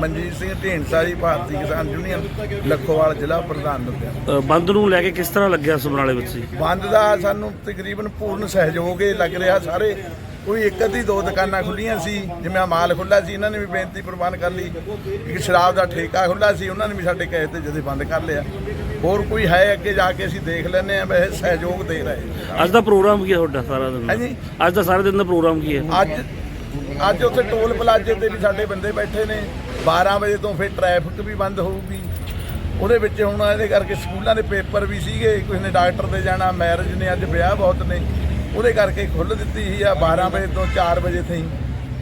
ਮਨਜੀਤ ਸਿੰਘ ਢੀਂਡਸਾ ਜੀ ਭਾਰਤੀ ਕਿਸਾਨ ਯੂਨੀਅਨ ਲੱਖੋਵਾਲ ਜ਼ਿਲ੍ਹਾ ਪ੍ਰਧਾਨ ਅ, ਬੰਦ ਨੂੰ ਲੈ ਕੇ ਕਿਸ ਤਰ੍ਹਾਂ ਲੱਗਿਆ ਸਮਰਾਲੇ ਵਿੱਚ? ਜੀ ਬੰਦ ਦਾ ਸਾਨੂੰ ਤਕਰੀਬਨ ਪੂਰਨ ਸਹਿਯੋਗ ਹੀ ਲੱਗ ਰਿਹਾ। ਸਾਰੇ ਕੋਈ ਇੱਕ ਅੱਧੀ ਦੋ ਦੁਕਾਨਾਂ ਖੁੱਲੀਆਂ ਸੀ ਜਿਵੇਂ ਆਹ ਮਾਲ ਖੁੱਲਾ ਸੀ ਇਹਨਾਂ ਨੇ ਵੀ ਬੇਨਤੀ ਪ੍ਰਵਾਨ ਕਰ ਲਈ। ਇੱਕ ਸ਼ਰਾਬ ਦਾ ਠੇਕਾ ਖੁੱਲਾ ਸੀ ਉਹਨਾਂ ਨੇ ਵੀ ਸਾਡੇ ਕਹੇ ਤੇ ਜਦੇ ਬੰਦ ਕਰ ਲਿਆ। ਹੋਰ ਕੋਈ ਹੈ ਅੱਗੇ ਜਾ ਕੇ ਅਸੀਂ ਦੇਖ ਲੈਂਦੇ ਆ ਵੈਸੇ ਸਹਿਯੋਗ ਦੇ ਰਹੇ। ਅੱਜ ਦਾ ਪ੍ਰੋਗਰਾਮ ਕੀ ਹੈ ਤੁਹਾਡਾ ਸਾਰਾ ਦਿਨ ਦਾ? ਹਾਂਜੀ। ਅੱਜ ਦਾ ਸਾਰੇ ਦਿਨ ਦਾ ਪ੍ਰੋਗਰਾਮ ਕੀ ਹੈ? ਅੱਜ ਅੱਜ ਉੱਥੇ ਟੋਲ ਪਲਾਜ਼ੇ ਤੇ ਵੀ ਸਾਡੇ ਬੰਦੇ ਬੈਠੇ ਨੇ। 12 ਵਜੇ ਤੋਂ ਫਿਰ ਟ੍ਰੈਫਿਕ ਵੀ ਬੰਦ ਹੋਊਗੀ। ਉਹਦੇ ਵਿੱਚ ਹੁਣ ਇਹਦੇ ਕਰਕੇ ਸਕੂਲਾਂ ਦੇ ਪੇਪਰ ਵੀ ਸੀਗੇ। ਕਿਸੇ ਨੇ ਡਾਕਟਰ ਦੇ ਜਾਣਾ, ਮੈਰਿਜ ਨੇ, ਅੱਜ ਵਿਆਹ ਬਹੁਤ ਨੇ। ਉਹਦੇ ਕਰਕੇ ਖੁੱਲ੍ਹ ਦਿੱਤੀ ਸੀ ਆ 12 ਵਜੇ ਤੋਂ 4 ਵਜੇ ਤਾਈਂ।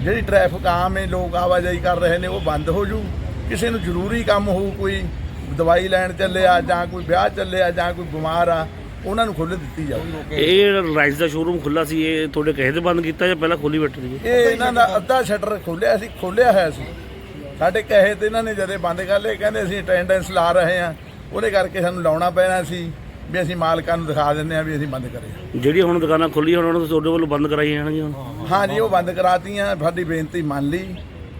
ਜਿਹੜੀ ਟ੍ਰੈਫਿਕ ਆਮ ਹੈ, ਲੋਕ ਆਵਾਜਾਈ ਕਰ ਰਹੇ ਨੇ, ਉਹ ਬੰਦ ਹੋ ਜੂ। ਕਿਸੇ ਨੂੰ ਜ਼ਰੂਰੀ ਕੰਮ ਹੋਊ, ਕੋਈ ਦਵਾਈ ਲੈਣ ਚੱਲਿਆ ਜਾਂ ਕੋਈ ਵਿਆਹ ਚੱਲਿਆ ਜਾਂ ਕੋਈ ਬਿਮਾਰ ਆ ਉਹਨਾਂ ਨੂੰ ਖੁੱਲ੍ਹ ਦਿੱਤੀ ਜਾਊ ਇਹ ਰਾਈਸ ਦਾ ਸ਼ੋਰੂਮ ਖੁੱਲਾ ਸੀ ਇਹ ਤੁਹਾਡੇ ਕਹੇ ਤੇ ਬੰਦ ਕੀਤਾ ਜਾਂ ਪਹਿਲਾਂ ਖੋਲੀ ਬੈਠੀ ਸੀ ਇਹ ਇਹਨਾਂ ਦਾ ਅੱਧਾ ਸ਼ਟਰ ਖੋਲਿਆ ਸੀ ਖੋਲਿਆ ਹੋਇਆ ਸੀ। ਸਾਡੇ ਕਹੇ ਤੇ ਇਹਨਾਂ ਨੇ ਜਦੇ ਬੰਦ ਕਰ ਲਏ ਕਹਿੰਦੇ ਅਸੀਂ ਅਟੈਂਡੈਂਸ ਲਾ ਰਹੇ ਹਾਂ। ਉਹਦੇ ਕਰਕੇ ਸਾਨੂੰ ਲਾਉਣਾ ਪੈਣਾ ਸੀ ਵੀ ਅਸੀਂ ਮਾਲਕਾਂ ਨੂੰ ਦਿਖਾ ਦਿੰਦੇ ਹਾਂ ਵੀ ਅਸੀਂ ਬੰਦ ਕਰੇ। ਜਿਹੜੀ ਹੁਣ ਦੁਕਾਨਾਂ ਖੁੱਲੀਆਂ ਉਹਨਾਂ ਨੂੰ ਤੁਹਾਡੇ ਵੱਲੋਂ ਬੰਦ ਕਰਾਈਆਂ ਜਾਣਗੀਆਂ ਹੁਣ? ਹਾਂ ਜੀ ਉਹ ਬੰਦ ਕਰਾਤੀਆਂ ਸਾਡੀ ਬੇਨਤੀ ਮੰਨ ਲਈ।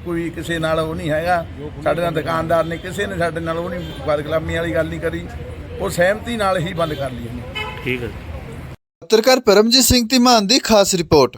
ਕੋਈ ਕਿਸੇ ਨਾਲ ਉਹ ਨਹੀਂ ਹੈਗਾ। ਸਾਡੇ ਨਾਲ ਦੁਕਾਨਦਾਰ ਨੇ ਕਿਸੇ ਨੇ ਸਾਡੇ ਨਾਲ ਉਹ ਨਹੀਂ ਬਦਕਲਾਮੀ ਵਾਲੀ ਗੱਲ ਨਹੀਂ ਕਰੀ। ਉਹ ਸਹਿਮਤੀ ਨਾਲ ਹੀ ਬੰਦ ਕਰ ਲਈ ਠੀਕ ਹੈ ਪੱਤਰਕਾਰ ਪਰਮਜੀਤ ਸਿੰਘ ਧੀਮਾਨ ਦੀ ਖਾਸ ਰਿਪੋਰਟ।